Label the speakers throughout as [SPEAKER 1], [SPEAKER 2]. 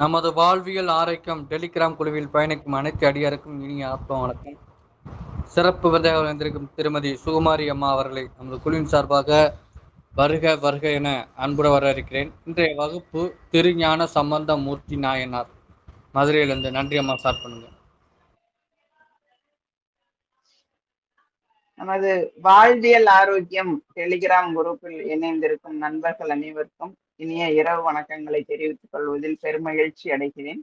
[SPEAKER 1] நமது வாழ்வியல் ஆரோக்கியம் டெலிகிராம் குழுவில் பயணிக்கும் அனைத்து அடியாருக்கும் இனிய ஆத்ம வணக்கம். சிறப்பு விருதாக வந்திருக்கும் திருமதி சுகுமாரி அம்மா அவர்களை நமது குழுவின் சார்பாக வருக வருக என அன்புட இருக்கிறேன் இன்றைய வகுப்பு திருஞான சம்பந்த மூர்த்தி நாயனார். மதுரையிலிருந்து நன்றி அம்மா ஸ்டார்ட் பண்ணுங்க.
[SPEAKER 2] நமது வாழ்வியல் ஆரோக்கியம் டெலிகிராம் குரூப்பில் இணைந்திருக்கும் நண்பர்கள் அனைவருக்கும் இனிய இரவு வணக்கங்களை தெரிவித்துக் கொள்வதில் பெருமகிழ்ச்சி அடைகிறேன்.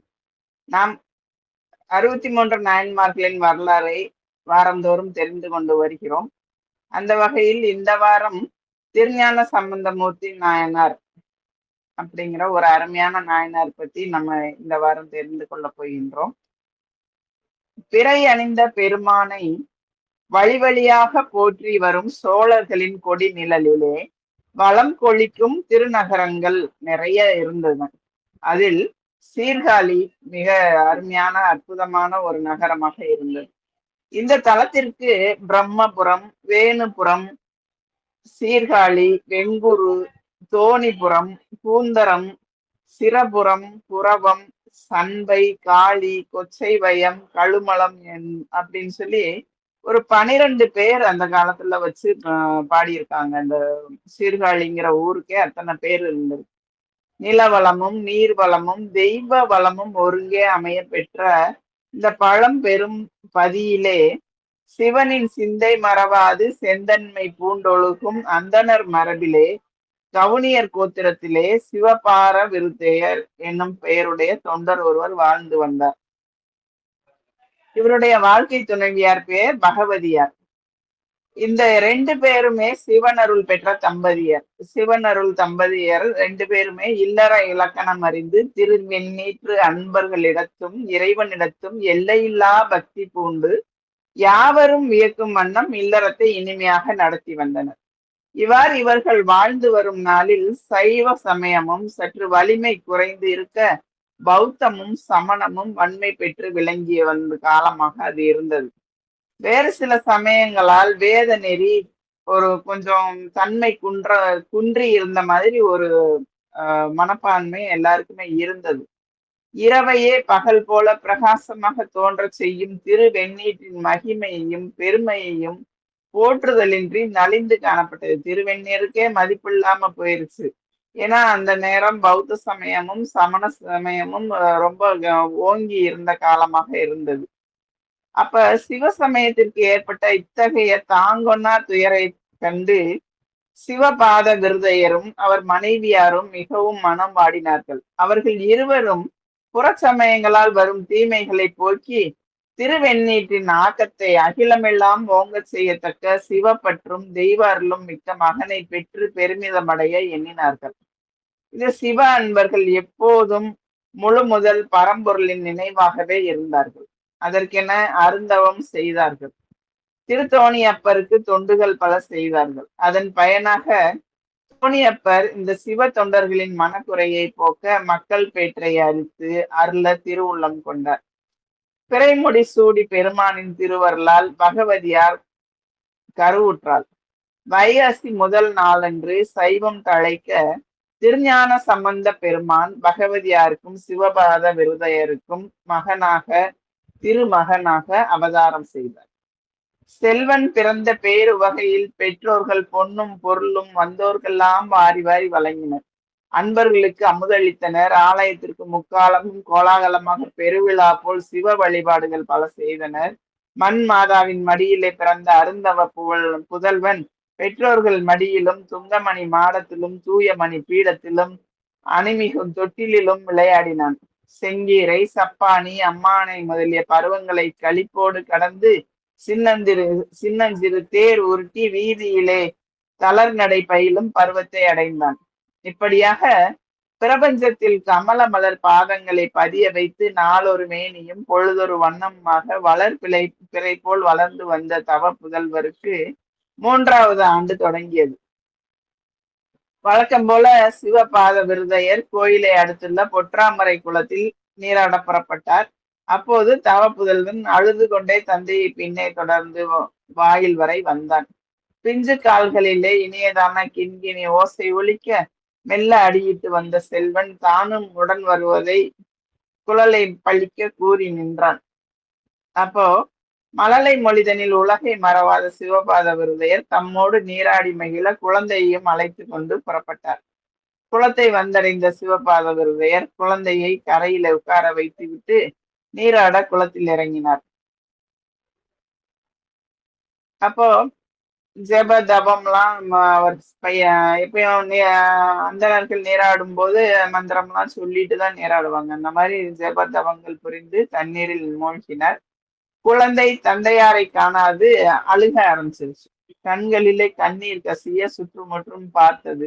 [SPEAKER 2] நாம் அறுபத்தி மூன்று நாயன்மார்களின் வரலாறை வாரந்தோறும் தெரிந்து கொண்டு வருகிறோம். அந்த வகையில் இந்த வாரம் திருஞான சம்பந்தமூர்த்தி நாயனார் அப்படிங்கிற ஒரு அருமையான நாயனார் பத்தி நம்ம இந்த வாரம் தெரிந்து கொள்ள போகின்றோம். பிறை அணிந்த பெருமானை வழி வழியாக போற்றி வரும் சோழர்களின் கொடி நிழலிலே வளம் கொளிக்கும் திருநகரங்கள் நிறைய இருந்தன அதில் சீர்காழி மிக அருமையான அற்புதமான ஒரு நகரமாக இருந்தது. இந்த தலத்திற்கு பிரம்மபுரம் வேணுபுரம் சீர்காழி வெங்குரு தோணிபுரம் பூந்தரம் சிரபுரம் புறவம் சண்பை காளி கொச்சைவயம் கழுமலம் அப்படின்னு சொல்லி ஒரு பனிரெண்டு பேர் அந்த காலத்துல வச்சு பாடியிருக்காங்க. அந்த சீர்காழிங்கிற ஊருக்கே அத்தனை பேர் இருந்தது. நிலவளமும் நீர் வளமும் தெய்வ வளமும் ஒருங்கே அமைய பெற்ற இந்த பழம் பெரும் பதியிலே சிவனின் சிந்தை மறவாது செந்தன்மை பூண்டொழுகும் அந்தனர் மரபிலே கவுனியர் கோத்திரத்திலே சிவபார விருத்தையர் என்னும் பெயருடைய தொண்டர் ஒருவர் வாழ்ந்து வந்தார். இவருடைய வாழ்க்கை துணைவியார் பேர்? பகவதியார் இந்த ரெண்டு பேருமே சிவனருள் பெற்ற தம்பதியர். சிவனருள் தம்பதியர் ரெண்டு பேருமே இல்லற இலக்கணம் அறிந்து திருவெண்ணீற்று அன்பர்களிடத்தும் இறைவனிடத்தும் எல்லையில்லா பக்தி பூண்டு யாவரும் வியக்கும் வண்ணம் இல்லறத்தை இனிமையாக நடத்தி வந்தனர். இவ்வாறு இவர்கள் வாழ்ந்து வரும் நாளில் சைவ சமயமும் சற்று வலிமை குறைந்து இருக்க பௌத்தமும் சமணமும் வன்மை பெற்று விளங்கிய வந்த காலமாக அது இருந்தது. வேறு சில சமயங்களால் வேத நெறி ஒரு கொஞ்சம் தன்மை குன்ற குன்றி இருந்த மாதிரி ஒரு மனப்பான்மை எல்லாருக்குமே இருந்தது. இரவையே பகல் போல பிரகாசமாக தோன்ற செய்யும் திரு வெண்ணீட்டின் மகிமையையும் பெருமையையும் போற்றுதலின்றி நலிந்து காணப்பட்டது. திருவெண்ணீருக்கே மதிப்பில்லாம போயிருச்சு. ஏன்னா அந்த நேரம் பௌத்த சமயமும் சமண சமயமும் ரொம்ப ஓங்கி இருந்த காலமாக இருந்தது. அப்ப சிவ சமயத்திற்கு ஏற்பட்ட இத்தகைய தாங்கொன்னா துயரை கண்டு சிவபாத விருதையரும் அவர் மனைவியாரும் மிகவும் மனம் வாடினார்கள். அவர்கள் இருவரும் புறச்சமயங்களால் வரும் தீமைகளை போக்கி திருவெண்ணீற்றின் ஆக்கத்தை அகிலமெல்லாம் ஓங்க செய்யத்தக்க சிவப்பற்றும் தெய்வ மிக்க மகனை பெற்று பெருமிதமடைய எண்ணினார்கள். இந்த சிவ அன்பர்கள் எப்போதும் முழு முதல் பரம்பொருளின் நினைவாகவே இருந்தார்கள். அதற்கென அருந்தவம் செய்தார்கள். திருத்தோணி அப்பருக்கு தொண்டுகள் பல செய்தார்கள். அதன் பயனாக தோணியப்பர் இந்த சிவ தொண்டர்களின் மனக்குறையை போக்க மக்கள் பேற்றை அறித்து அருள திருவுள்ளம் கொண்டார். பிறைமுடி சூடி பெருமானின் திருவருளால் பகவதியார் கருவுற்றாள் வைகாசி முதல் நாளன்று சைவம் தழைக்க திருஞான சம்பந்த பெருமான் பகவதியாருக்கும் சிவபாத விருதையருக்கும் மகனாக திருமகனாக அவதாரம் செய்தார். செல்வன் பிறந்த பேரு வகையில் பெற்றோர்கள் பொன்னும் பொருளும் வந்தோர்க்கெல்லாம் வாரி வாரி வழங்கினர். அன்பர்களுக்கு அமுதளித்தனர். ஆலயத்திற்கு முக்காலமும் கோலாகலமாக பெருவிழா போல் சிவ வழிபாடுகள் பல செய்தனர். மண் மாதாவின் மடியிலே பிறந்த அருந்தவ புகழ் புதல்வன் பெற்றோர்கள் மடியிலும் துங்கமணி மாடத்திலும் தூயமணி பீடத்திலும் அணிமிகும் தொட்டிலும் விளையாடினான். செங்கீரை சப்பானி அம்மானை முதலிய பருவங்களை களிப்போடு கடந்து சின்னந்திரு சின்னஞ்சிறு தேர் உருட்டி வீதியிலே தளர் நடை பயிலும் பருவத்தை அடைந்தான். இப்படியாக பிரபஞ்சத்தில் கமல மலர் பாதங்களை பதிய வைத்து நாளொரு மேனியும் பொழுதொரு வண்ணமாக வளர் பிழை பிறை போல் வளர்ந்து வந்த தவ புதல்வருக்கு மூன்றாவது ஆண்டு தொடங்கியது. வழக்கம் போல சிவபாத விருதையர் கோயிலை அடுத்துள்ள பொற்றாமரை குளத்தில் நீராட புறப்பட்டார். அப்போது தவ புதல்வன் அழுது கொண்டே தந்தையை பின்னே தொடர்ந்து வாயில் வரை வந்தான். பிஞ்சு கால்களிலே இனியதான கிண்கிணி ஓசை ஒலிக்க மெல்ல அடியிட்டு வந்த செல்வன் தானும் உடன் வருவதை குழலை பழிக்க கூறி நின்றான். அப்போ மழலை மொழிதனில் உலகை மறவாத சிவபாத விருதையர் தம்மோடு நீராடி மகிழ குழந்தையையும் அழைத்து கொண்டு புறப்பட்டார். குளத்தை வந்தடைந்த சிவபாத விருதையர் குழந்தையை கரையில உட்கார வைத்துவிட்டு நீராட குளத்தில் இறங்கினார். அப்போ ஜெப தபம்லாம் அவர் பையன் எப்பயும் நீ- நாட்கள் நீராடும் போது மந்திரம்லாம் சொல்லிட்டு தான் நீராடுவாங்க. அந்த மாதிரி ஜெப தபங்கள் புரிந்து தண்ணீரில் மூழ்கினார். குழந்தை தந்தையாரை காணாது அழுக ஆரம்பிச்சிருச்சு. கண்களிலே கண்ணீர் கசிய சுற்றுமுற்றும் பார்த்தது.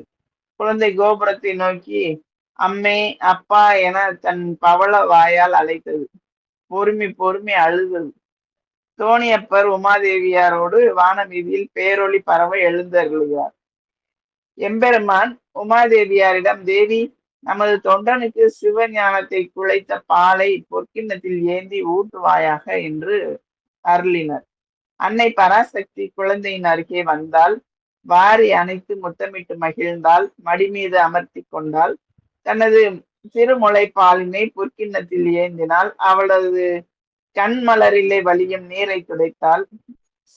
[SPEAKER 2] குழந்தை கோபுரத்தை நோக்கி அம்மே அப்பா என தன் பவள வாயால் அழைத்தது. பொறுமி பொறுமி அழுதது. தோணியப்பர் உமாதேவியாரோடு வானவீதியில் பேரொளி பரவ எழுந்தருளுகிறார். எம்பெருமான் உமாதேவியாரிடம் தேவி நமது தொண்டனுக்கு சிவஞானத்தை குழைத்த பாலை பொற்கிண்ணத்தில் ஏந்தி ஊட்டுவாயாக என்று அருளினர். அன்னை பராசக்தி குழந்தையின் அருகே வந்தால் வாரி அணைத்து முத்தமிட்டு மகிழ்ந்தால் மடி மீது அமர்த்தி கொண்டால் தனது திருமுலை பாலினை பொற்கிண்ணத்தில் ஏந்தினால் அவளது கண்மலரிலே வலியும் நீரை துடைத்தால்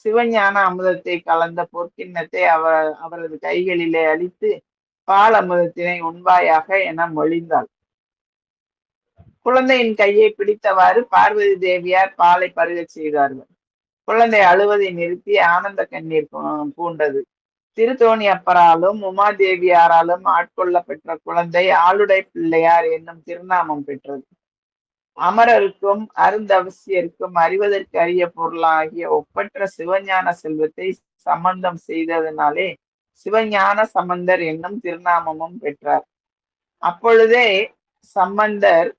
[SPEAKER 2] சிவஞான அமுதத்தை கலந்த பொற்கிண்ணத்தை அவ அவரது கைகளிலே அளித்து பால் அமுதத்தினை உண்பாயாக என மொழிந்தாள். குழந்தையின் கையை பிடித்தவாறு பார்வதி தேவியார் பாலை பருகச் செய்தார்கள். குழந்தை அழுவதை நிறுத்தி ஆனந்த கண்ணீர் பூண்டது. திருத்தோணி அப்பராலும் உமாதேவியாராலும் ஆட்கொள்ள பெற்ற குழந்தை ஆளுடை பிள்ளையார் என்னும் திருநாமம் பெற்றது. அமரருக்கும் அருந்தவசியருக்கும் அறிவதற்கு அரிய பொருளாகிய ஒப்பற்ற சிவஞான செல்வத்தை சம்பந்தம் செய்ததனாலே சிவஞான சம்பந்தர் என்னும் திருநாமமும் பெற்றார். அப்பொழுதே சம்பந்தர்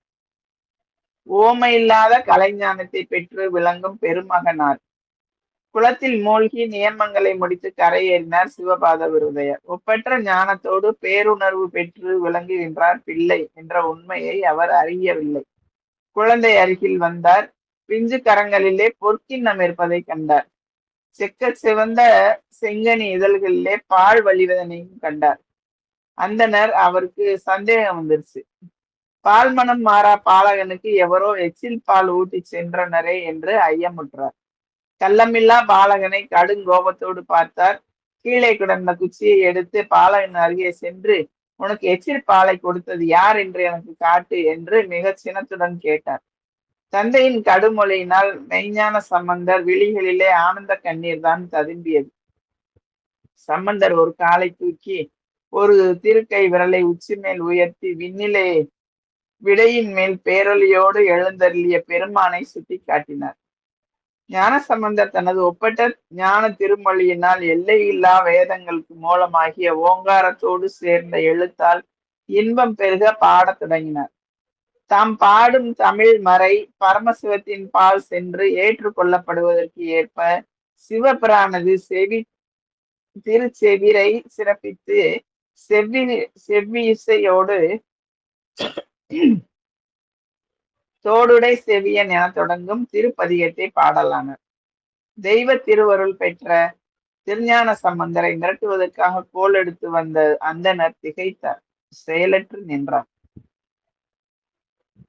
[SPEAKER 2] ஓமையில்லாத கலைஞானத்தை பெற்று விளங்கும் பெருமகனார். குளத்தில் மூழ்கி நியமங்களை முடித்து கரையேறினார் சிவபாத விருதையர். ஒப்பற்ற ஞானத்தோடு பேருணர்வு பெற்று விளங்குகின்றார் பிள்ளை என்ற உண்மையை அவர் அறியவில்லை. குழந்தை அருகில் வந்தார். பிஞ்சு கரங்களிலே பொற்கிண்ணம் இருப்பதை கண்டார். செக்க சிவந்த செங்கனி இதழ்களிலே பால் வழிவதனையும் கண்டார். அந்தனர் அவருக்கு சந்தேகம் வந்துருச்சு. பால் மனம் மாறா பாலகனுக்கு எவரோ எச்சில் பால் ஊட்டி சென்றனரே என்று ஐயமுற்றார். கள்ளமில்லா பாலகனை கடுங்கோபத்தோடு பார்த்தார். கீழே கிடந்த குச்சியை எடுத்து பாலகன் அருகே சென்று உனக்கு எச்சில் பாலை கொடுத்தது யார் என்று எனக்கு காட்டு என்று மிக சினத்துடன் கேட்டார். தந்தையின் கடுமொழியினால் மெய்ஞான சம்பந்தர் விழிகளிலே ஆனந்த கண்ணீர் தான் ததும்பியது. சம்பந்தர் ஒரு காலை தூக்கி ஒரு திருக்கை விரலை உச்சி மேல் உயர்த்தி விண்ணிலே விடையின் மேல் பேரொலியோடு எழுந்தருளிய பெருமானை சுட்டி காட்டினார் ஞானசம்பந்தர் தனது ஒப்பற்ற ஞான திருமொழியினால் எல்லையில்லா வேதங்களுக்கு மூலமாகிய ஓங்காரத்தோடு சேர்ந்த எழுத்தால் இன்பம் பெருக பாடத் தொடங்கினார். தாம் பாடும் தமிழ் மறை பரமசிவத்தின் பால் சென்று ஏற்றுக்கொள்ளப்படுவதற்கு ஏற்ப சிவபிரானது செவி திருச்செவிரை சிறப்பித்து செவ்வி செவ்வி இசையோடு தோடுடை செவியன் என தொடங்கும் திருப்பதிகத்தை பாடலானர். தெய்வ திருவருள் பெற்ற திருஞான சம்பந்தரை மிரட்டுவதற்காக கோல் எடுத்து வந்த அந்தனர் திகைத்தார். செயலற்று நின்றார்.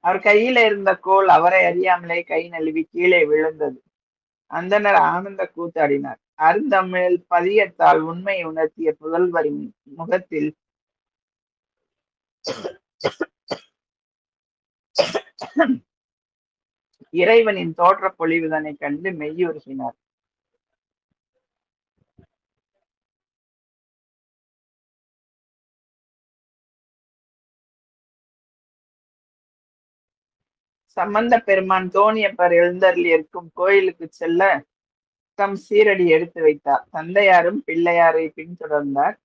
[SPEAKER 2] அவர் கையில இருந்த கோல் அவரை அறியாமலே கை நழுவி கீழே விழுந்தது. அந்தனர் ஆனந்த கூத்தாடினார். அருந்தமிழில் பதியத்தால் உண்மை உணர்த்திய புதல்வரின் முகத்தில் இறைவனின் தோற்ற பொழிவுதனை கண்டு மெய்யுருகினார் சம்பந்த பெருமான் தோணியப்பர் எழுந்தருளி இருக்கும் கோயிலுக்கு செல்ல தம் சீரடி எடுத்து வைத்தார். தந்தையாரும் பிள்ளையாரை பின்தொடர்ந்தார்.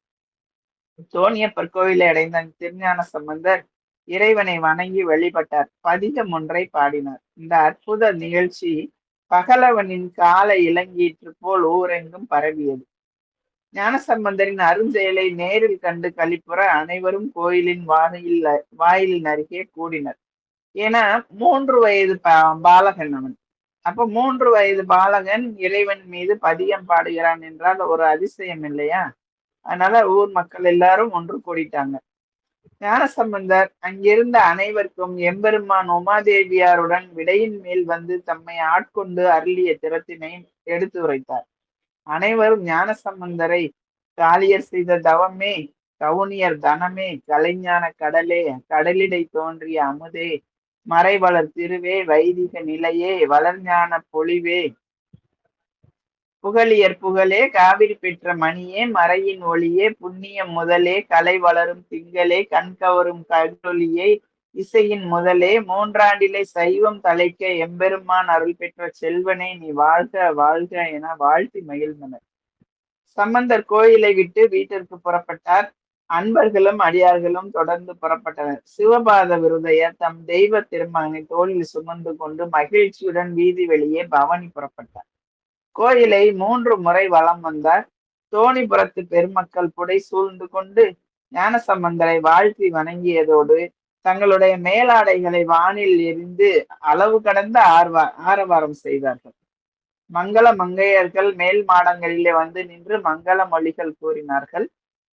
[SPEAKER 2] தோணியப்பர் கோயிலை அடைந்த திருஞான சம்பந்தர் இறைவனை வணங்கி வழிபட்டார். பதிகம் ஒன்றை பாடினார். இந்த அற்புத நிகழ்ச்சி பகலவனின் கால இளங்கீற்று போல் ஊரெங்கும் பரவியது. ஞானசம்பந்தரின் அருஞ்செயலை நேரில் கண்டு கழிப்புற அனைவரும் கோயிலின் வாயில் வாயிலின் அருகே கூடினர். ஏன்னா மூன்று வயது பா- பாலகன் அவன். அப்ப மூன்று வயது பாலகன் இறைவன் மீது பதியம் பாடுகிறான் என்றால் ஒரு அதிசயம் இல்லையா? அதனால ஊர் மக்கள் எல்லாரும் ஒன்று கூடிட்டாங்க. ஞானசம்பந்தர் அங்கிருந்த அனைவருக்கும் எம்பெருமான் உமாதேவியாருடன் விடையின் மேல் வந்து தம்மை ஆட்கொண்டு அருளிய திறத்தினை எடுத்து உரைத்தார். அனைவரும் ஞானசம்பந்தரை காளியர் செய்த தவமே கவுனியர் தனமே கலைஞான கடலே கடலிடை தோன்றிய அமுதே மறைவளர் திருவே வைதிக நிலையே வளர்ஞான பொலிவே புகழியர் புகழே காவிரி பெற்ற மணியே மறையின் ஒளியே புண்ணியம் முதலே கலை வளரும் திங்களே கண்கவரும் கடொலியே இசையின் முதலே மூன்றாண்டிலே சைவம் தலைக்க எம்பெருமான் அருள் பெற்ற செல்வனே நீ வாழ்க வாழ்க என வாழ்த்தி மகிழ்ந்தனர். சம்பந்தர் கோயிலை விட்டு வீட்டிற்கு புறப்பட்டார். அன்பர்களும் அடியார்களும் தொடர்ந்து புறப்பட்டனர். சிவபாத விருதையர் தம் தெய்வ திருமகனை தோளில் சுமந்து கொண்டு மகிழ்ச்சியுடன் வீதி வெளியே பவனி புறப்பட்டார். கோயிலை மூன்று முறை வலம் வந்தார். தோணிபுரத்து பெருமக்கள் புடை சூழ்ந்து கொண்டு ஞானசம்பந்தரை வாழ்த்தி வணங்கியதோடு தங்களுடைய மேலாடைகளை வானில் எரிந்து அளவு கடந்த ஆர்வா ஆரவாரம் செய்தார்கள். மங்கள மங்கையர்கள் மேல் மாடங்களிலே வந்து நின்று மங்கள மொழிகள் கூறினார்கள்.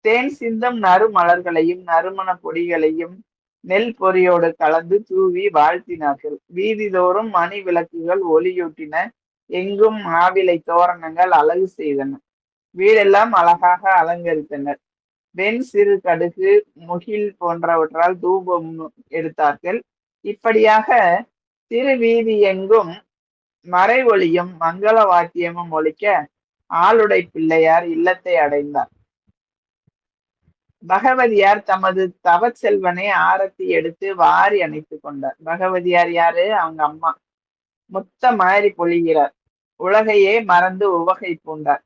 [SPEAKER 2] தேன் சிந்தும் நறுமலர்களையும் நறுமண பொடிகளையும் நெல் பொறியோடு கலந்து தூவி வாழ்த்தினார்கள். வீதிதோறும் மணி விளக்குகள் ஒளியூட்டின எங்கும் மாவிலை தோரணங்கள் அழகு செய்தன. வீடெல்லாம் அழகாக அலங்கரித்தனர். வெண் சிறு கடுகு முகில் போன்றவற்றால் தூபம் எடுத்தார்கள். இப்படியாக திருவீதி எங்கும் மறை ஒளியும் மங்கள வாத்தியமும் ஒழிக்க ஆளுடை பிள்ளையார் இல்லத்தை அடைந்தார். பகவதியார் தமது தவ செல்வனை ஆரத்தி எடுத்து வாரி அணைத்து கொண்டார். பகவதியார் யாரு? அவங்க அம்மா. முத்த மாதிரி பொழிகிறார். உலகையே மறந்து உவகை பூண்டார்.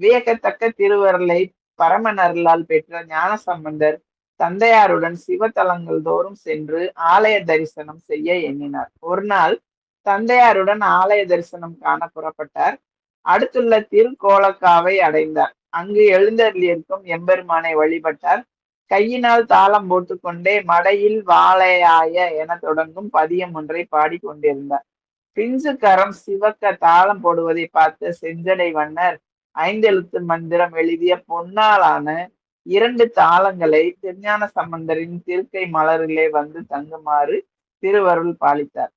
[SPEAKER 2] வியக்கத்தக்க திருவருளை பரமனருளால் பெற்ற ஞானசம்பந்தர் தந்தையாருடன் சிவத்தலங்கள் தோறும் சென்று ஆலய தரிசனம் செய்ய எண்ணினார். ஒரு நாள் தந்தையாருடன் ஆலய தரிசனம் காண புறப்பட்டார். அடுத்துள்ள திருக்கோலக்காவை அடைந்தார். அங்கு எழுந்தருளியிருக்கும் எம்பெருமானை வழிபட்டார். கையினால் தாளம் போட்டுக்கொண்டே மடையில் வாழையாய என தொடங்கும் பதியம் ஒன்றை பாடிக்கொண்டிருந்தார் பிஞ்சு கரம் சிவக்க தாளம் போடுவதை பார்த்த செஞ்சடை வண்ணர் ஐந்தெழுத்து மந்திரம் எழுதிய பொன்னாலான இரண்டு தாளங்களை திருஞான சம்பந்தரின் திருக்கை மலரிலே வந்து தங்குமாறு திருவருள் பாலித்தார்.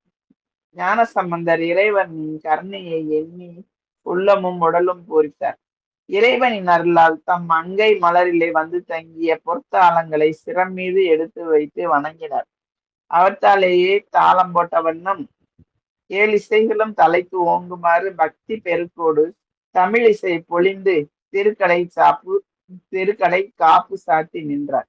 [SPEAKER 2] ஞான சம்பந்தர் இறைவனின் கருணையை எண்ணி உள்ளமும் உடலும் பூரித்தார். இறைவனின் அருளால் தம் அங்கை மலரிலே வந்து தங்கிய பொற்தாளங்களை சிரம் மீது எடுத்து வைத்து வணங்கினார். அவற்றாலேயே தாளம் போட்ட வண்ணம் ஏழு இசைகளும் தலைக்கு ஓங்குமாறு பக்தி பெருக்கோடு தமிழ் இசை பொழிந்து திருக்கடை சாப்பு திருக்கடை காப்பு சாத்தி நின்றார்.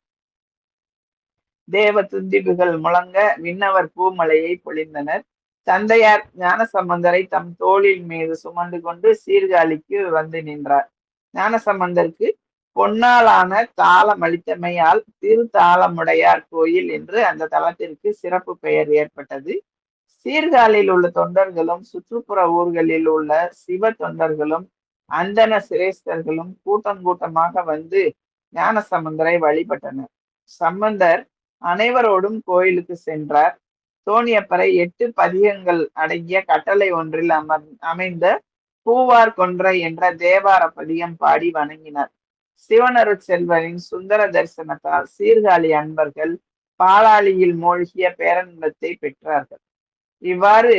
[SPEAKER 2] தேவ துந்திப்புகள் முழங்க விண்ணவர் பூமலையை பொழிந்தனர். தந்தையார் ஞானசம்பந்தரை தம் தோளில் மீது சுமந்து கொண்டு சீர்காழிக்கு வந்து நின்றார். ஞானசம்பந்தருக்கு பொன்னாலான தாளம் அளித்தமையால் திரு தாளமுடையார் கோயில் என்று அந்த தலத்திற்கு சிறப்பு பெயர் ஏற்பட்டது. சீர்காழியில் உள்ள தொண்டர்களும் சுற்றுப்புற ஊர்களில் உள்ள சிவ தொண்டர்களும் அந்தன சிரேஷ்டர்களும் கூட்டம் கூட்டமாக வந்து ஞான சம்பந்தரை வழிபட்டனர். சம்பந்தர் அனைவரோடும் கோயிலுக்கு சென்றார். தோணியப்பரை எட்டு பதிகங்கள் அடங்கிய கட்டளை ஒன்றில் அமர் அமைந்த பூவார் கொன்றை என்ற தேவார பதியம் பாடி வணங்கினார். சிவனரு செல்வரின் சுந்தர தரிசனத்தால் சீர்காழி அன்பர்கள் பாலாளியில் மூழ்கிய பேரன்பத்தை பெற்றார்கள். இவ்வாறு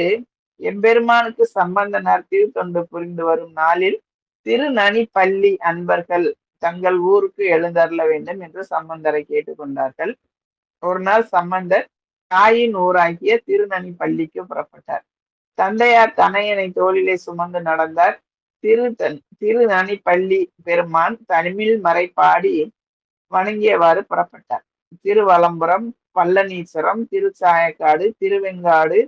[SPEAKER 2] எம்பெருமானுக்கு சம்பந்தனார் திருத்தொண்டு புரிந்து வரும் நாளில் திருநனி பள்ளி அன்பர்கள் தங்கள் ஊருக்கு எழுந்தருள வேண்டும் என்று சம்பந்தரை கேட்டுக்கொண்டார்கள். ஒரு நாள் சம்பந்தர் தாயின் ஊராகிய திருநனி பள்ளிக்கு புறப்பட்டார். தந்தையார் தனையனை தோளிலே சுமந்து நடந்தார். திரு திருநனி பள்ளி பெருமான் தனிமில் மறை பாடி வணங்கியவாறு புறப்பட்டார். திருவலம்புரம் பல்லனீஸ்வரம் திருச்சாயக்காடு திருவெங்காடு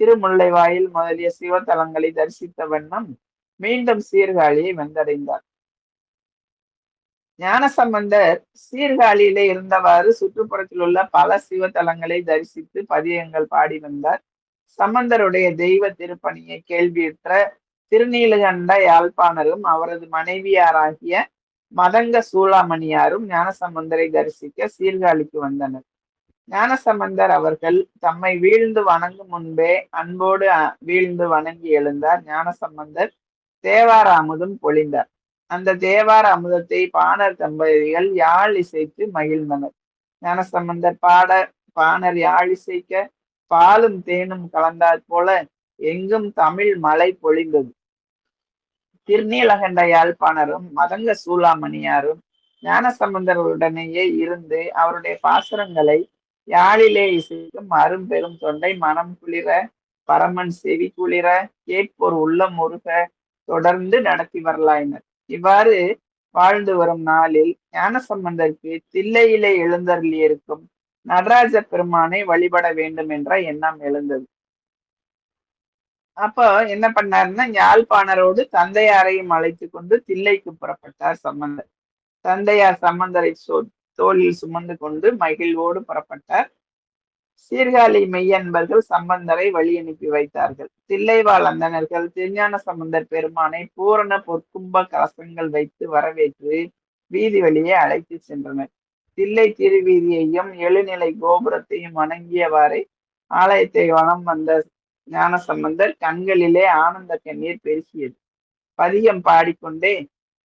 [SPEAKER 2] திருமுல்லைவாயில் முதலிய சிவத்தலங்களை தரிசித்த வண்ணம் மீண்டும் சீர்காழியை வந்தடைந்தார். ஞானசம்பந்தர் சீர்காழியிலே இருந்தவாறு சுற்றுப்புறத்தில் உள்ள பல சிவத்தலங்களை தரிசித்து பதியங்கள் பாடி வந்தார். சம்பந்தருடைய தெய்வ திருப்பணியை கேள்வியுற்ற திருநீலகண்ட யாழ்ப்பாணரும் அவரது மனைவியாராகிய மதங்க சூளாமணியாரும் ஞானசம்பந்தரை தரிசிக்க சீர்காழிக்கு வந்தனர். ஞானசம்பந்தர் அவர்கள் தம்மை வீழ்ந்து வணங்கும் முன்பே அன்போடு வீழ்ந்து வணங்கி எழுந்தார். ஞானசம்பந்தர் தேவார அமுதம் பொழிந்தார். அந்த தேவார அமுதத்தை பாணர் தம்பதிகள் யாழ் இசைத்து மகிழ்ந்தனர். ஞானசம்பந்தர் பாட பாணர் யாழ் இசைக்க பாலும் தேனும் கலந்தாற் போல எங்கும் தமிழ் மலை பொழிந்தது. திருநீலகண்ட யாழ்ப்பாணரும் மதங்க சூளாமணியாரும் ஞானசம்பந்தர்களுடனேயே இருந்து அவருடைய பாசுரங்களை யாழிலே இசைக்கும் அரும்பெரும் தொண்டை மனம் குளிர பரமன் செவி குளிர கேட்போர் உள்ளம் முருக தொடர்ந்து நடத்தி வரலாயினர். இவ்வாறு வாழ்ந்து வரும் நாளில் ஞானசம்பந்தருக்கு தில்லையிலே எழுந்தருளியிருக்கும் நடராஜ பெருமானை வழிபட வேண்டும் என்ற எண்ணம் எழுந்தது. அப்போ என்ன பண்ணாருன்னா யாழ்ப்பாணரோடு தந்தையாரையும் அழைத்து கொண்டு தில்லைக்கு புறப்பட்டார் சம்பந்தர். தந்தையார் சம்பந்தரை சோ தோளில் சுமந்து கொண்டு மகிழ்வோடு புறப்பட்டார். சீர்காழி மெய்யன்பர்கள் சம்பந்தரை வழி அனுப்பி வைத்தார்கள். தில்லைவாழ் அந்தனர்கள் திருஞான சம்பந்தர் பெருமானை பூரண பொற்கும்ப கலசங்கள் வைத்து வரவேற்று வீதி வழியே அழைத்து சென்றனர். தில்லை திருவீதியையும் எழுநிலை கோபுரத்தையும் வணங்கியவாறே ஆலயத்தை வனம் வந்த ஞானசம்பந்தர் கண்களிலே ஆனந்த கண்ணீர் பெருகியது. பதிகம் பாடிக்கொண்டே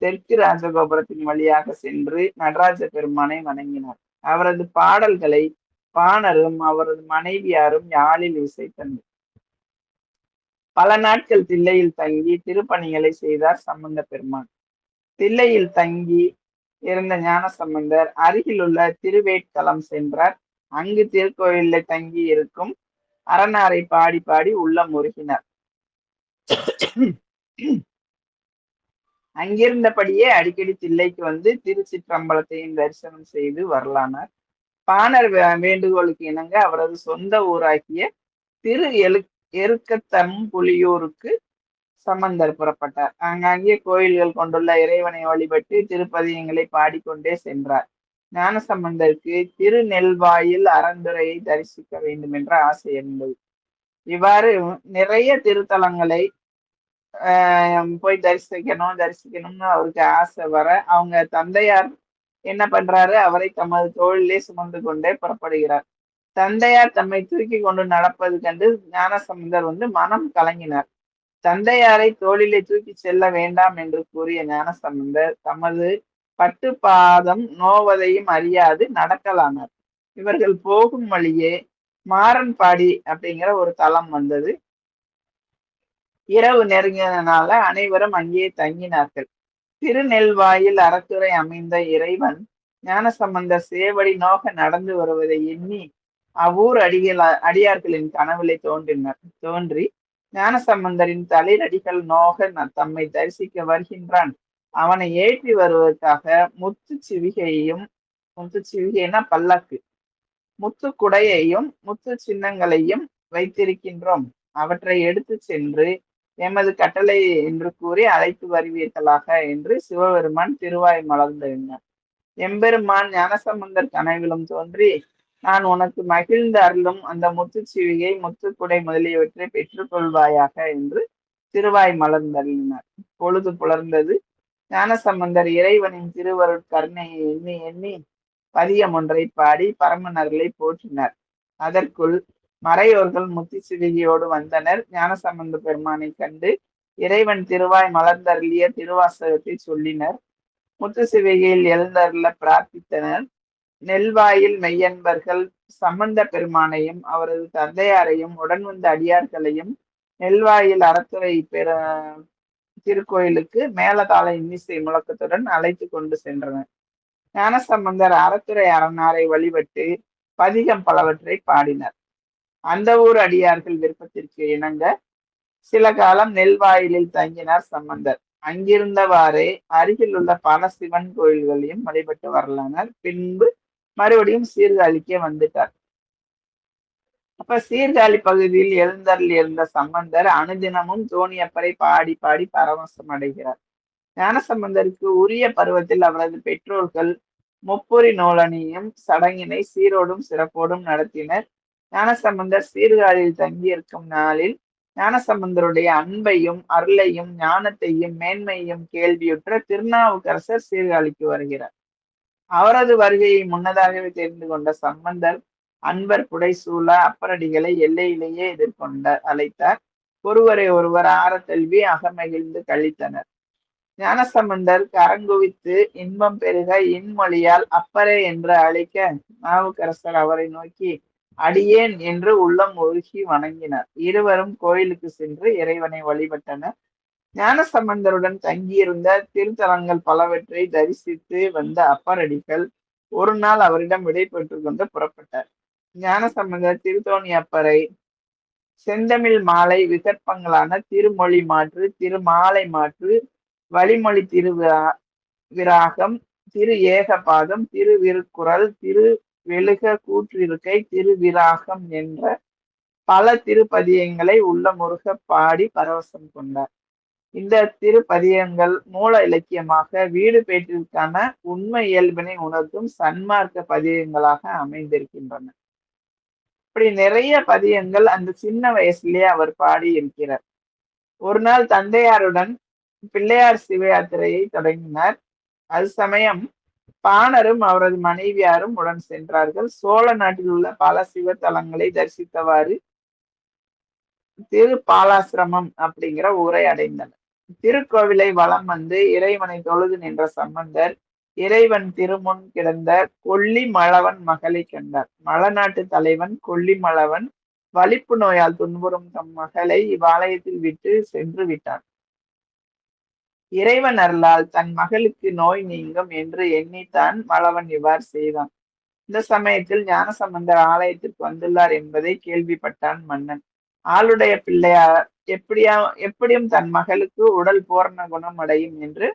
[SPEAKER 2] தெற்கு ராஜகோபுரத்தின் வழியாக சென்று நடராஜ பெருமானை வணங்கினார். அவரது பாடல்களை பாணரும் அவரது மனைவியாரும் யாழில் இசைத்தனர் பல நாட்கள் தில்லையில் தங்கி திருப்பணிகளை செய்தார் சம்பந்த பெருமான். தில்லையில் தங்கி இருந்த ஞானசம்பந்தர் அருகில் உள்ள திருவேட்களம் சென்றார். அங்கு திருக்கோயிலில் தங்கி இருக்கும் அரணாரை பாடி பாடி உள்ளம் முருகினார். அங்கிருந்தபடியே அடிக்கடி தில்லைக்கு வந்து திருச்சிற்றம்பலத்தையும் தரிசனம் செய்து வரலானார். பாணர் வேண்டுகோளுக்கு இணங்க அவரது சொந்த ஊராகிய திரு எழு எருக்கத்தம் புலியூருக்கு சம்பந்தர் புறப்பட்டார். அங்கங்கே கோயில்கள் கொண்டுள்ள இறைவனை வழிபட்டு திருப்பதியங்களை பாடிக்கொண்டே சென்றார். ஞானசம்பந்தருக்கு திருநெல்வாயில் அறந்துரையை தரிசிக்க வேண்டும் என்ற ஆசை இருந்தது. இவ்வாறு நிறைய திருத்தலங்களை போய் தரிசிக்கணும் தரிசிக்கணும்னு அவருக்கு ஆசை வர அவங்க தந்தையார் என்ன பண்றாரு? அவரை தமது தோளிலே சுமந்து கொண்டே புறப்படுகிறார். தந்தையார் தம்மை தூக்கி கொண்டு நடப்பது கண்டு ஞானசம்பந்தர் வந்து மனம் கலங்கினார். தந்தையாரை தோளிலே தூக்கி செல்ல வேண்டாம் என்று கூறிய ஞானசம்பந்தர் தமது பட்டு பாதம் நோவதையும் அறியாது நடக்கலானார். இவர்கள் போகும் வழியே மாறன்பாடி அப்படிங்கிற ஒரு தலம் வந்தது. இரவு நெருங்கினால அனைவரும் அங்கே தங்கினார்கள். திருநெல்வாயில் அறத்துறை அமைந்த இறைவன் ஞானசம்பந்தர் சேவடி நோக நடந்து வருவதை எண்ணி அவ்வூர் அடிகள் அடியார்களின் கனவிலே தோன்றினர் தோன்றி ஞானசம்பந்தரின் தலைநடிகள் நோக தம்மை தரிசிக்க வருகின்றான். அவனை ஏற்றி வருவதற்காக முத்து சிவிகையையும் முத்து சிவிகைனா பல்லக்கு முத்து குடையையும் முத்து சின்னங்களையும் வைத்திருக்கின்றோம். அவற்றை எடுத்து சென்று எமது கட்டளை என்று கூறி அழைத்து வருவீர்களாக என்று சிவபெருமான் திருவாய் மலர்ந்திருந்தார் எம்பெருமான் ஞானசம்பந்தர் கனவிலும் தோன்றி நான் உனக்கு மகிழ்ந்த அருளும் அந்த முத்துச்சிவிகை முத்துக்குடை முதலியவற்றை பெற்றுக்கொள்வாயாக என்று திருவாய் மலர்ந்தருளினார். பொழுது புலர்ந்தது. ஞானசம்பந்தர் இறைவனின் திருவருள் கருணையை எண்ணி எண்ணி பதியம் ஒன்றை பாடி பரமனர்களை போற்றினார். அதற்குள் மறையோர்கள் முத்திசிவிகையோடு வந்தனர். ஞானசம்பந்த பெருமானை கண்டு இறைவன் திருவாய் மலர்ந்தருளிய திருவாசகத்தை சொல்லினர். முத்து சிவிகையில் எழுந்தருள பிரார்த்தித்தனர். நெல்வாயில் மெய்யன்பர்கள் சம்பந்த பெருமானையும் அவரது தந்தையாரையும் உடன் வந்த அடியார்களையும் நெல்வாயில் அறத்துறை பெற திருக்கோயிலுக்கு மேலதாள இன்னிசை முழக்கத்துடன் அழைத்து கொண்டு சென்றனர். ஞானசம்பந்தர் அறத்துறை அரணாரை வழிபட்டு பதிகம் பலவற்றை பாடினர். அந்த ஊர் அடியார்கள் விருப்பத்திற்கு இணங்க சில காலம் நெல்வாயிலில் தங்கினார் சம்பந்தர். அங்கிருந்தவாறே அருகில் உள்ள பல சிவன் கோயில்களையும் வழிபட்டு வரலானர். பின்பு மறுபடியும் சீர்காழிக்கே வந்துட்டார். அப்ப சீர்காழி பகுதியில் எழுந்தருள் இருந்த சம்பந்தர் அனுதினமும் தோணியப்பரை பாடி பாடி பரவசம் அடைகிறார் ஞானசம்பந்தருக்கு உரிய பருவத்தில் அவரது பெற்றோர்கள் முப்புரி நூலனியும் சடங்கினை சீரோடும் சிறப்போடும் நடத்தினர். ஞானசம்பந்தர் சீர்காழியில் தங்கியிருக்கும் நாளில் ஞானசம்பந்தருடைய அன்பையும் அருளையும் ஞானத்தையும் மேன்மையும் கேள்வியுற்ற திருநாவுக்கரசர் சீர்காழிக்கு வருகிறார். அவரது வருகையை முன்னதாகவே தெரிந்து கொண்ட சம்பந்தர் அன்பர் புடைசூழ அப்பரடிகளை எல்லையிலேயே எதிர்கொண்ட அழைத்தார். ஒருவரை ஒருவர் ஆரத்தல்வி அகமகிழ்ந்து கழித்தனர். ஞானசம்பந்தர் கரங்குவித்து இன்பம் பெருக இன்மொழியால் அப்பரே என்று அழைக்க நாவுக்கரசர் அவரை நோக்கி அடியேன் என்று உள்ளம் உருகி வணங்கினார். இருவரும் கோயிலுக்கு சென்று இறைவனை வழிபட்டனர். ஞானசம்பந்தருடன் தங்கியிருந்த திருத்தலங்கள் பலவற்றை தரிசித்து வந்த அப்பரடிகள் ஒரு நாள் அவரிடம் விடை கொண்டு புறப்பட்டார். ஞானசம்பந்தர் திருத்தோணி அப்பரை செந்தமிழ் மாலை விகற்பங்களான திருமொழி மாற்று திருமாலை மாற்று வழிமொழி திருவிரா விராகம் திரு ஏகபாதம் திருவிருக்குறள் திரு வெளுக கூற்றிருக்கை திருவிராகம் என்ற பல திருப்பதியங்களை உள்ள முருக பாடி பரவசம் கொண்டார். இந்த திருப்பதியங்கள் மூல இலக்கியமாக வீடு பேட்டிற்கான உண்மை இயல்பினை உணர்த்தும் சன்மார்க்க பதியங்களாக அமைந்திருக்கின்றன. இப்படி நிறைய பதியங்கள் அந்த சின்ன வயசுலேயே அவர் பாடி இருக்கிறார் ஒரு நாள் தந்தையாருடன் பிள்ளையார் சிவயாத்திரையை தொடங்கினார். அது சமயம் பாணரும் அவரது மனைவியாரும் உடன் சென்றார்கள். சோழ நாட்டில் உள்ள பல சிவத்தலங்களை தரிசித்தவாறு திரு பாலாசிரமம் அப்படிங்கிற ஊரை அடைந்தனர். திருக்கோவிலை வலம் வந்து இறைவனை தொழுது நின்ற சம்பந்தர் இறைவன் திருமுன் கிடந்த கொல்லி மழவன் மகளை கண்டார். மலநாட்டு தலைவன் கொல்லி மழவன் வலிப்பு நோயால் துன்புறும் தம் மகளை இவ்வாலயத்தில் விட்டு சென்று விட்டான். இறைவன் அருளால் தன் மகளுக்கு நோய் நீங்கும் என்று எண்ணித்தான் மழவன் இவ்வாறு செய்தான். இந்த சமயத்தில் ஞானசம்பந்தர் ஆலயத்திற்கு வந்துள்ளார் என்பதை கேள்விப்பட்டான் மன்னன். ஆளுடைய பிள்ளையார் எப்படியா எப்படியும் தன் மகளுக்கு உடல் பூரண குணம் அடையும் என்று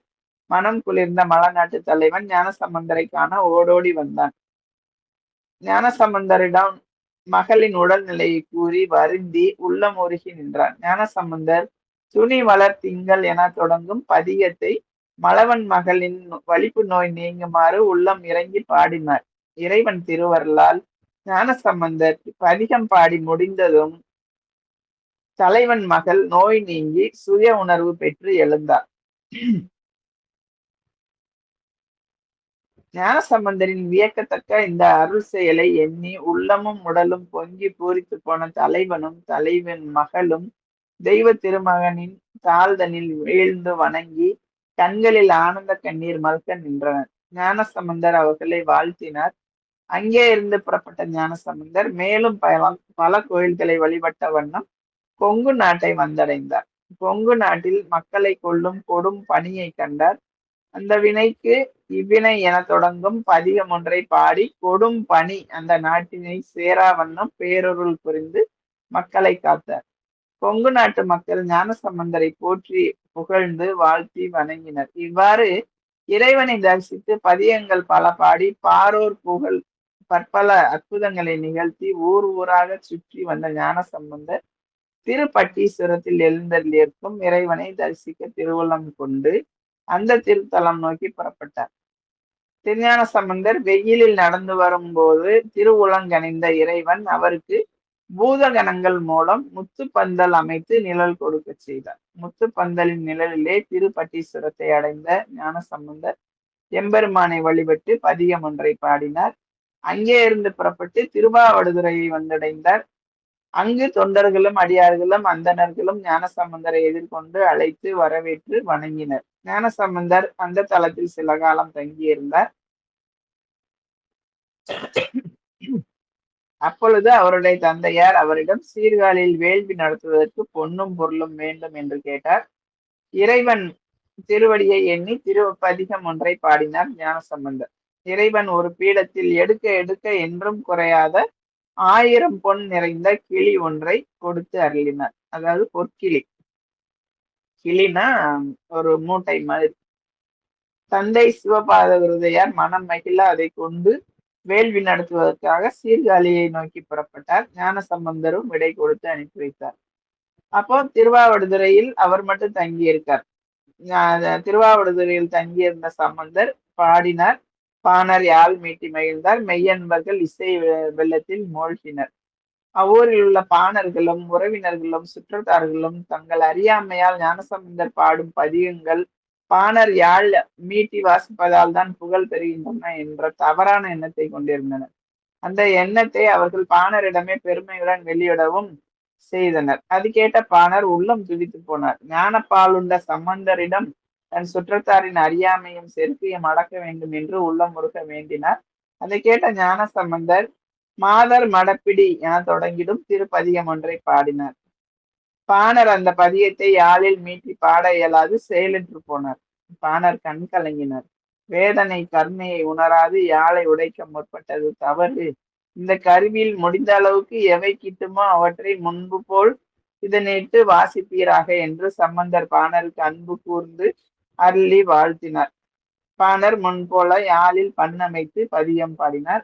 [SPEAKER 2] மனம் குளிர்ந்த மலநாட்டு தலைவன் ஞானசம்பந்தரை காண ஓடோடி வந்தான். ஞானசம்பந்தரிடம் மகளின் உடல்நிலையை கூறி வருந்தி உள்ளம் உருகி நின்றான். ஞானசம்பந்தர் துணி வளர் திங்கள் என தொடங்கும் பதிகத்தை மலவன் மகளின் வலிப்பு நோய் நீங்குமாறு உள்ளம் இறங்கி பாடினார். இறைவன் திருவருளால் ஞானசம்பந்தர் பதிகம் பாடி முடிந்ததும் தலைவன் மகள் நோய் நீங்கி சுய உணர்வு பெற்று எழுந்தார். ஞானசம்பந்தரின் வியக்கத்தக்க இந்த அருள் செயலை எண்ணி உள்ளமும் உடலும் பொங்கி பூரித்து போன தலைவனும் தலைவன் மகளும் தெய்வ திருமகனின் தாழ்தனில் வீழ்ந்து வணங்கி கண்களில் ஆனந்த கண்ணீர் மல்க நின்றனர். ஞானசம்பந்தர் அவர்களை வாழ்த்தினார். அங்கே இருந்து புறப்பட்ட ஞானசம்பந்தர் மேலும் பல பல கோயில்களை வழிபட்ட வண்ணம் கொங்கு நாட்டை வந்தடைந்தார். கொங்கு நாட்டில் மக்களை கொள்ளும் கொடும் பணியை கண்டார். அந்த வினைக்கு இவ்வினை என தொடங்கும் பதிகம் ஒன்றை பாடி கொடும் பணி அந்த நாட்டினை சேரா வண்ணம் பேரொருள் புரிந்து மக்களை காத்தார். கொங்கு நாட்டு மக்கள் ஞானசம்பந்தரை போற்றி புகழ்ந்து வாழ்த்தி வணங்கினர். இவ்வாறு இறைவனை தரிசித்து பதியங்கள் பல பாடி பாரோர் புகழ் பற்பல அற்புதங்களை நிகழ்த்தி ஊர் ஊராக சுற்றி வந்த ஞானசம்பந்தர் திருப்பட்டீஸ்வரத்தில் எழுந்தருளியிருக்கும் இறைவனை தரிசிக்க திருவுள்ளம் கொண்டு அந்த திருத்தலம் நோக்கி புறப்பட்டார். திருஞான சம்பந்தர் வெயிலில் நடந்து வரும்போது திருவுளங்கணிந்த இறைவன் அவருக்கு பூதகணங்கள் மூலம் முத்துப்பந்தல் அமைத்து நிழல் கொடுக்க செய்தார். முத்துப்பந்தலின் நிழலிலே திருப்பட்டீஸ்வரத்தை அடைந்த ஞான சம்பந்தர் எம்பெருமானை வழிபட்டு பதிகம் ஒன்றை பாடினார். அங்கே இருந்து புறப்பட்டு திருவாவடுதுறையை வந்தடைந்தார். அங்கு தொண்டர்களும் அடியார்களும் அந்தணர்களும் ஞானசம்பந்தரை எதிர்கொண்டு அழைத்து வரவேற்று வணங்கினர். ஞானசம்பந்தர் அந்த தளத்தில் சில காலம் தங்கியிருந்தார். அப்பொழுது அவருடைய தந்தையார் அவரிடம் சீர்காழியில் வேள்வி நடத்துவதற்கு பொன்னும் பொருளும் வேண்டும் என்று கேட்டார். இறைவன் திருவடியை எண்ணி திருப்பதிகம் ஒன்றை பாடினார் ஞானசம்பந்தர். இறைவன் ஒரு பீடத்தில் எடுக்க எடுக்க என்றும் குறையாத ஆயிரம் பொன் நிறைந்த கிளி ஒன்றை கொடுத்து அருளினார். அதாவது பொற்கிளி. கிளினா ஒரு மூட்டை மாதிரி. தந்தை சிவபாத விருதையார் மனம் மகிழ அதை கொண்டு வேள்வி நடத்துவதற்காக சீர்காழியை நோக்கி புறப்பட்டார். ஞான சம்பந்தரும் விடை கொடுத்து அனுப்பி வைத்தார். அப்போ திருவாவடுதுறையில் அவர் மட்டும் தங்கியிருக்கார். திருவாவடுதுறையில் தங்கியிருந்த சம்பந்தர் பாடினார். பாணர் யாழ் மீட்டி மகிழ்ந்தார். மெய்யன்பர்கள் இசை வெள்ளத்தில் மூழ்கினர். அவ்வூரில் உள்ள பாணர்களும் உறவினர்களும் சுற்றத்தார்களும் தங்கள் அறியாமையால் ஞானசம்பந்தர் பாடும் பதிகங்கள் பாணர் யாழ் மீட்டி வாசிப்பதால் தான் புகழ் பெறுகின்றன என்ற தவறான எண்ணத்தை கொண்டிருந்தனர். அந்த எண்ணத்தை அவர்கள் பாணரிடமே பெருமையுடன் வெளியிடவும் செய்தனர். அது கேட்ட பாணர் உள்ளம் துடித்து போனார். ஞானப்பாலுண்ட சம்பந்தரிடம் தன் சுற்றத்தாரின் அறியாமையும் செருக்கையும் அடக்க வேண்டும் என்று உள்ளம் முருக வேண்டினார். அதை கேட்ட ஞான சம்பந்தர் மாதர் மடப்பிடி என தொடங்கிடும் திருப்பதிகம் ஒன்றை பாடினார். பாணர் அந்த பதியத்தை யாழில் மீட்டி பாட இயலாது செயலின்று போனார். பாணர் கண் கலங்கினர். வேதனை கருணையை உணராது யாழை உடைக்க முற்பட்டது தவறு. இந்த கருவியில் முடிந்த அளவுக்கு எவை கிட்டுமோ அவற்றை முன்பு போல் இதனிட்டு வாசிப்பீராக என்று சம்பந்தர் பாணருக்கு அன்பு கூர்ந்து அருளி வாழ்த்தினார். பாணர் முன்போல யாழில் பண்ணமைத்து பதியம் பாடினார்.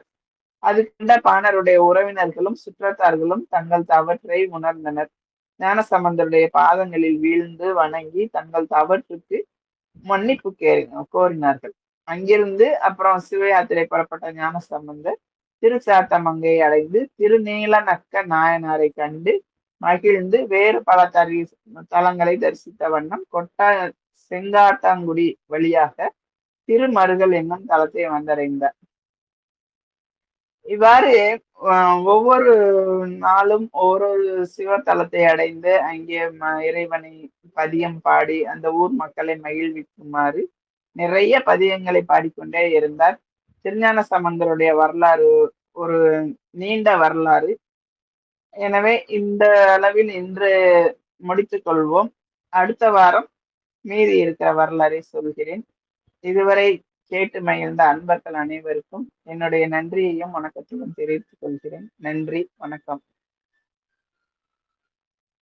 [SPEAKER 2] அது கண்ட பாணருடைய உறவினர்களும் சுற்றத்தார்களும் தங்கள் தவற்றை உணர்ந்தனர். ஞானசம்பந்தருடைய பாதங்களில் வீழ்ந்து வணங்கி தங்கள் தவற்றுக்கு மன்னிப்பு கேரி கோரினார்கள். அங்கிருந்து அப்புறம் சிவயாத்திரை புறப்பட்ட ஞானசம்பந்தர் திருச்சாத்தமங்கை அடைந்து திருநீல நக்க நாயனாரை கண்டு மகிழ்ந்து வேறு பல தரி தலங்களை தரிசித்த வண்ணம் கொட்டா செங்காட்டாங்குடி வழியாக திருமருகல் என்னும் தளத்தை வந்தடைந்தார். இவ்வாறு ஒவ்வொரு நாளும் ஒவ்வொரு சிவத்தலத்தை அடைந்து அங்கே இறைவனை பதியம் பாடி அந்த ஊர் மக்களை மகிழ்விக்குமாறு நிறைய பதியங்களை பாடிக்கொண்டே இருந்தார். திருஞான சம்பந்தருடைய வரலாறு ஒரு நீண்ட வரலாறு. எனவே இந்த அளவில் இன்று முடித்துக் கொள்வோம். அடுத்த வாரம் மீதி இருக்கிற வரலாறை சொல்கிறேன். இதுவரை கேட்டு மகிழ்ந்த அன்பர்கள் அனைவருக்கும் என்னுடைய நன்றியையும் வணக்கத்தையும் தெரிவித்துக் கொள்கிறேன். நன்றி வணக்கம்.